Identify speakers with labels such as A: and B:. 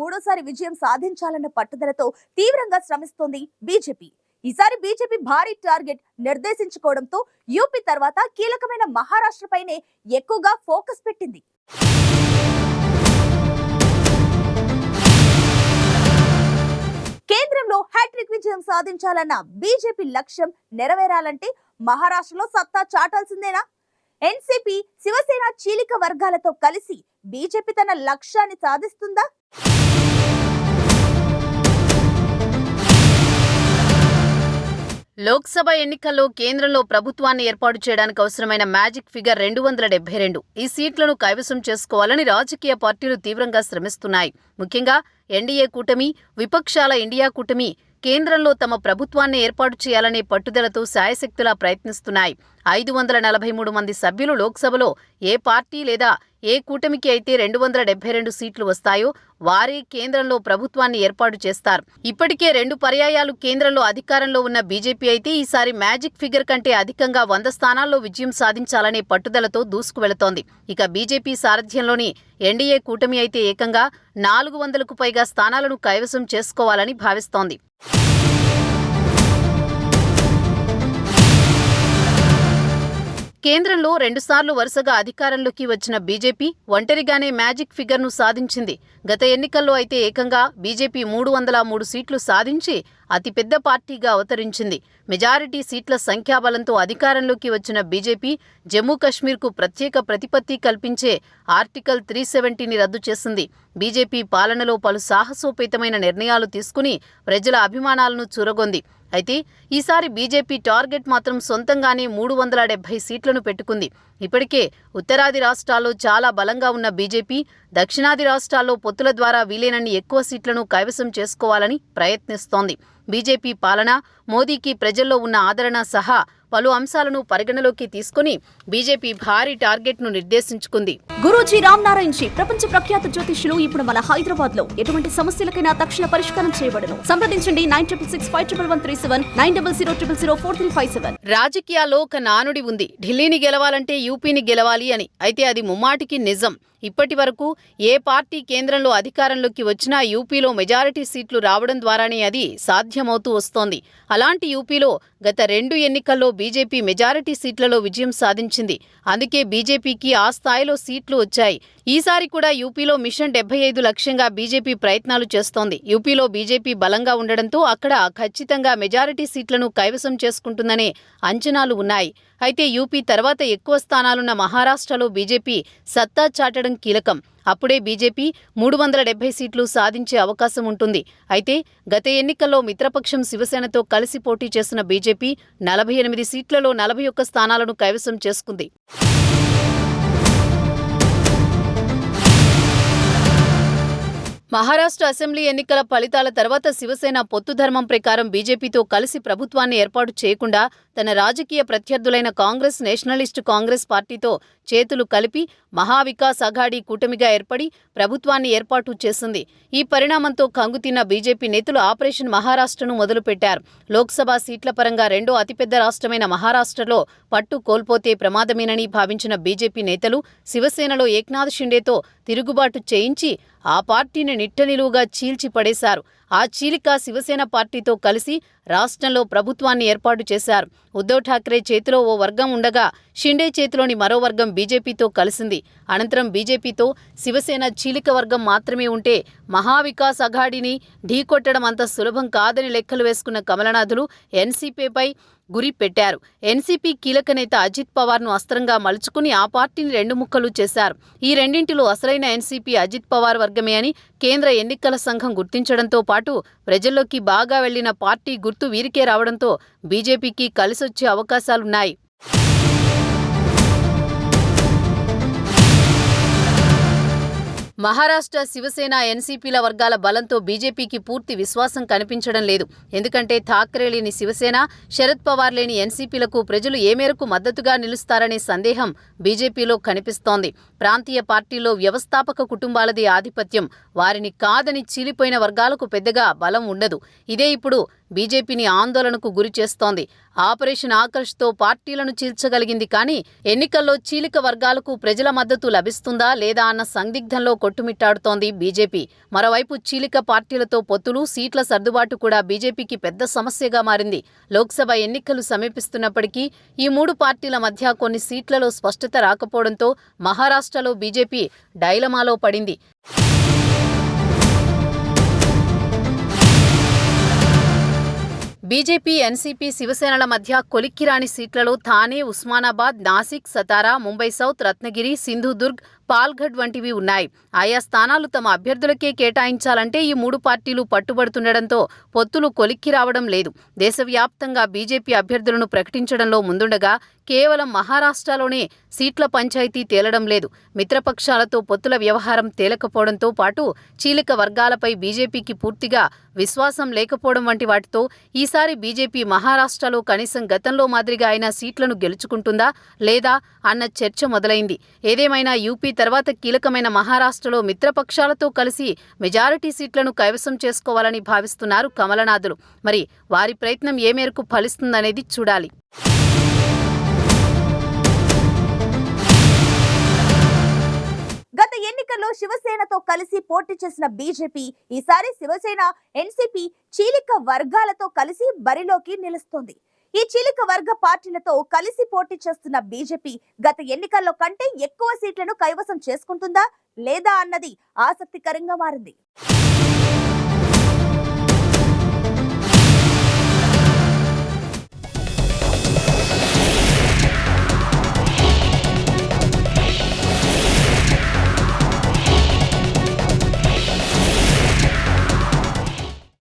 A: మూడోసారి విజయం సాధించాలన్న పట్టుదలతో తీవ్రంగా శ్రమిస్తోంది బీజేపీ. ఈసారి బీజేపీ భారీ టార్గెట్ నిర్దేశించుకోవడంతో యూపీ తర్వాత కీలకమైన మహారాష్ట్రపైనే ఎక్కువగా ఫోకస్ పెట్టింది. కేంద్రంలో హ్యాట్రిక్ విజయం సాధించాలన్న బీజేపీ లక్ష్యం నెరవేరాలంటే మహారాష్ట్రలో సత్తా చాటాల్సిందేనా? ఎన్సీపీ శివసేన చీలిక వర్గాలతో కలిసి బీజేపీ తన లక్ష్యాన్ని సాధిస్తుందా?
B: లోక్సభ ఎన్నికల్లో కేంద్రంలో ప్రభుత్వాన్ని ఏర్పాటు చేయడానికి అవసరమైన మ్యాజిక్ ఫిగర్ రెండు వందల డెబ్బై రెండు. ఈ సీట్లను కైవసం చేసుకోవాలని రాజకీయ పార్టీలు తీవ్రంగా శ్రమిస్తున్నాయి. ముఖ్యంగా ఎన్డీఏ కూటమి విపక్షాల ఇండియా కూటమి కేంద్రంలో తమ ప్రభుత్వాన్ని ఏర్పాటు చేయాలనే పట్టుదలతో శాయశక్తులా ప్రయత్నిస్తున్నాయి. ఐదు వందల నలభై మూడు మంది సభ్యులు లోక్సభలో ఏ పార్టీ లేదా ఏ కూటమికి అయితే రెండు వందల డెబ్బై రెండు సీట్లు వస్తాయో వారే కేంద్రంలో ప్రభుత్వాన్ని ఏర్పాటు చేస్తారు. ఇప్పటికే రెండు పర్యాయాలు కేంద్రంలో అధికారంలో ఉన్న బీజేపీ అయితే ఈసారి మ్యాజిక్ ఫిగర్ కంటే అధికంగా వంద స్థానాల్లో విజయం సాధించాలనే పట్టుదలతో దూసుకువెళతోంది ఇక బీజేపీ సారథ్యంలోని ఎన్డీఏ కూటమి అయితే ఏకంగా నాలుగు వందలకు పైగా స్థానాలను కైవసం చేసుకోవాలని భావిస్తోంది. కేంద్రంలో రెండుసార్లు వరుసగా అధికారంలోకి వచ్చిన బీజేపీ ఒంటరిగానే మ్యాజిక్ ఫిగర్ను సాధించింది. గత ఎన్నికల్లో అయితే ఏకంగా బీజేపీ మూడు వందల మూడు సీట్లు సాధించి అతిపెద్ద పార్టీగా అవతరించింది. మెజారిటీ సీట్ల సంఖ్యాబలంతో అధికారంలోకి వచ్చిన బీజేపీ జమ్మూ కశ్మీర్కు ప్రత్యేక ప్రతిపత్తి కల్పించే ఆర్టికల్ త్రీ సెవెంటీని రద్దు చేసింది. బీజేపీ పాలనలో పలు సాహసోపేతమైన నిర్ణయాలు తీసుకుని ప్రజల అభిమానాలను చూరగొంది. అయితే ఈసారి బీజేపీ టార్గెట్ మాత్రం సొంతంగానే మూడు వందల డెబ్బై సీట్లను పెట్టుకుంది. ఇప్పటికే ఉత్తరాది రాష్ట్రాల్లో చాలా బలంగా ఉన్న బీజేపీ దక్షిణాది రాష్ట్రాల్లో పొత్తుల ద్వారా వీలైనన్ని ఎక్కువ సీట్లను కైవసం చేసుకోవాలని ప్రయత్నిస్తోంది. బీజేపీ పాలన మోదీకి ప్రజల్లో ఉన్న ఆదరణ సహా పలు అంశాలను పరిగణలోకి తీసుకుని బీజేపీ భారీ టార్గెట్ను నిర్దేశించుకుంది.
C: గురూజీ రామ్ నారాయణ్ జీ ప్రపంచ ప్రఖ్యాత జ్యోతిష్యులు ఇప్పుడు మన హైదరాబాద్లో ఎటువంటి సమస్యలకైనా తక్షణ పరిష్కారం చేయబడును. సంప్రదించండి nine triple six five triple one three seven nine double zero triple zero four three five seven.
B: రాజకీయాల్లో ఒక నానుడి ఉంది. ఢిల్లీని గెలవాలంటే యూపీని గెలవాలి అని. అయితే అది ముమ్మాటికి నిజం. ఇప్పటి వరకు ఏ పార్టీ కేంద్రంలో అధికారంలోకి వచ్చినా యూపీలో మెజారిటీ సీట్లు రావడం ద్వారానే అది సాధ్యమవుతూ వస్తోంది. అలాంటి యూపీలో గత రెండు ఎన్నికల్లో బీజేపీ మెజారిటీ సీట్లలో విజయం సాధించింది. అందుకే బీజేపీకి ఆ స్థాయిలో సీట్లు వచ్చాయి. ఈసారి కూడా యూపీలో మిషన్ డెబ్బై ఐదు లక్ష్యంగా బీజేపీ ప్రయత్నాలు చేస్తోంది. యూపీలో బీజేపీ బలంగా ఉండడంతో అక్కడ ఖచ్చితంగా మెజారిటీ సీట్లను కైవసం చేసుకుంటుందనే అంచనాలు ఉన్నాయి. అయితే యూపీ తర్వాత ఎక్కువ స్థానాలున్న మహారాష్ట్రలో బీజేపీ సత్తా చాటడం కీలకం. అప్పుడే బీజేపీ మూడు వందల డెబ్బై సీట్లు సాధించే అవకాశం ఉంటుంది. అయితే గత ఎన్నికల్లో మిత్రపక్షం శివసేనతో కలిసి పోటీ చేసిన బీజేపీ నలభై ఎనిమిది సీట్లలో నలభై ఒక్క స్థానాలను కైవసం చేసుకుంది. మహారాష్ట్ర అసెంబ్లీ ఎన్నికల ఫలితాల తర్వాత శివసేన పొత్తు ధర్మం ప్రకారం బీజేపీతో కలిసి ప్రభుత్వాన్ని ఏర్పాటు చేయకుండా తన రాజకీయ ప్రత్యర్థులైన కాంగ్రెస్ నేషనలిస్టు కాంగ్రెస్ పార్టీతో చేతులు కలిపి మహావికాస్ అఘాడీ కూటమిగా ఏర్పడి ప్రభుత్వాన్ని ఏర్పాటు చేసింది. ఈ పరిణామంతో కంగుతిన్న బీజేపీ నేతలు ఆపరేషన్ మహారాష్ట్రను మొదలుపెట్టారు. లోక్సభ సీట్ల పరంగా రెండో అతిపెద్ద రాష్ట్రమైన మహారాష్ట్రలో పట్టు కోల్పోతే ప్రమాదమేనని భావించిన బీజేపీ నేతలు శివసేనలో ఏక్నాథ్ షిండేతో తిరుగుబాటు చేయించి ఆ పార్టీని నిట్టనిలువుగా చీల్చి పడేశారు. ఆ చీలిక శివసేన పార్టీతో కలిసి రాష్ట్రంలో ప్రభుత్వాన్ని ఏర్పాటు చేశారు. ఉద్దవ్ ఠాక్రే చేతిలో ఓ వర్గం ఉండగా షిండే చేతిలోని మరో వర్గం బీజేపీతో కలిసింది. అనంతరం బీజేపీతో శివసేన చీలిక వర్గం మాత్రమే ఉంటే మహావికాస్ అఘాడిని ఢీకొట్టడం అంత సులభం కాదని లెక్కలు వేసుకున్న కమలనాథులు ఎన్సీపీపై గురి పెట్టారు ఎన్సీపీ కీలక నేత అజిత్ పవార్ను అస్త్రంగా మలుచుకుని ఆ పార్టీని రెండు ముక్కలు చేశారు. ఈ రెండింటిలో అసలైన ఎన్సీపీ అజిత్ పవార్ వర్గమే అని కేంద్ర ఎన్నికల సంఘం గుర్తించడంతో పాటు ప్రజల్లోకి బాగా వెళ్ళిన పార్టీ గుర్తు వీరికే రావడంతో బీజేపీకి కలిసొచ్చే అవకాశాలున్నాయి. మహారాష్ట్ర శివసేన ఎన్సీపీల వర్గాల బలంతో బీజేపీకి పూర్తి విశ్వాసం కనిపించడం లేదు. ఎందుకంటే థాక్రే లేని శివసేన శరద్ పవార్ లేని ఎన్సీపీలకు ప్రజలు ఏ మేరకు మద్దతుగా నిలుస్తారనే సందేహం బీజేపీలో కనిపిస్తోంది. ప్రాంతీయ పార్టీలో వ్యవస్థాపక కుటుంబాలది ఆధిపత్యం వారిని కాదని చీలిపోయిన వర్గాలకు పెద్దగా బలం ఉండదు. ఇదే ఇప్పుడు బీజేపీని ఆందోళనకు గురి చేస్తోంది. ఆపరేషన్ ఆకర్ష్తో పార్టీలను చీల్చగలిగింది కానీ ఎన్నికల్లో చీలిక వర్గాలకు ప్రజల మద్దతు లభిస్తుందా లేదా అన్న సందిగ్ధంలో కొట్టుమిట్టాడుతోంది బీజేపీ. మరోవైపు చీలిక పార్టీలతో పొత్తులు సీట్ల సర్దుబాటు కూడా బీజేపీకి పెద్ద సమస్యగా మారింది. లోక్సభ ఎన్నికలు సమీపిస్తున్నప్పటికీ ఈ మూడు పార్టీల మధ్య కొన్ని సీట్లలో స్పష్టత రాకపోవడంతో మహారాష్ట్రలో బీజేపీ డైలమాలో పడింది. బీజేపీ ఎన్సీపీ శివసేనల మధ్య కొలిక్కిరాని సీట్లలో థానే ఉస్మానాబాద్ నాసిక్ సతారా ముంబై సౌత్ రత్నగిరి సింధుదుర్గ్ పాల్ఘడ్ వంటివి ఉన్నాయి. ఆయా స్థానాలు తమ అభ్యర్థులకే కేటాయించాలంటే ఈ మూడు పార్టీలు పట్టుబడుతుండటంతో పొత్తులు కొలిక్కి రావడం లేదు. దేశవ్యాప్తంగా బీజేపీ అభ్యర్థులను ప్రకటించడంలో ముందుండగా కేవలం మహారాష్ట్రలోనే సీట్ల పంచాయతీ తేలడం లేదు. మిత్రపక్షాలతో పొత్తుల వ్యవహారం తేలకపోవడంతో పాటు చీలిక వర్గాలపై బీజేపీకి పూర్తిగా విశ్వాసం లేకపోవడం వంటి వాటితో ఈసారి బీజేపీ మహారాష్ట్రలో కనీసం గతంలో మాదిరిగా అయినా సీట్లను గెలుచుకుంటుందా లేదా అన్న చర్చ మొదలైంది. ఏదేమైనా యూపీ తర్వాత కీలకమైన మహారాష్ట్రలో మిత్రపక్షాలతో కలిసి మెజారిటీ సీట్లను కైవసం చేసుకోవాలని భావిస్తున్నారు కమలనాథులు. మరి వారి ప్రయత్నం ఏ మేరకు ఫలిస్తుందనేది చూడాలి.
A: గత ఎన్నికల్లో శివసేనతో కలిసి పోటీ చేసిన బీజేపీ ఈసారి శివసేన ఎన్సీపీ చీలిక వర్గాలతో కలిసి బరిలోకి నిలుస్తోంది. ఈ చిలుక వర్గ పార్టీలతో కలిసి పోటీ చేస్తున్న బీజేపీ గత ఎన్నికల్లో కంటే ఎక్కువ సీట్లను కైవసం చేసుకుంటుందా లేదా అన్నది ఆసక్తికరంగా మారింది.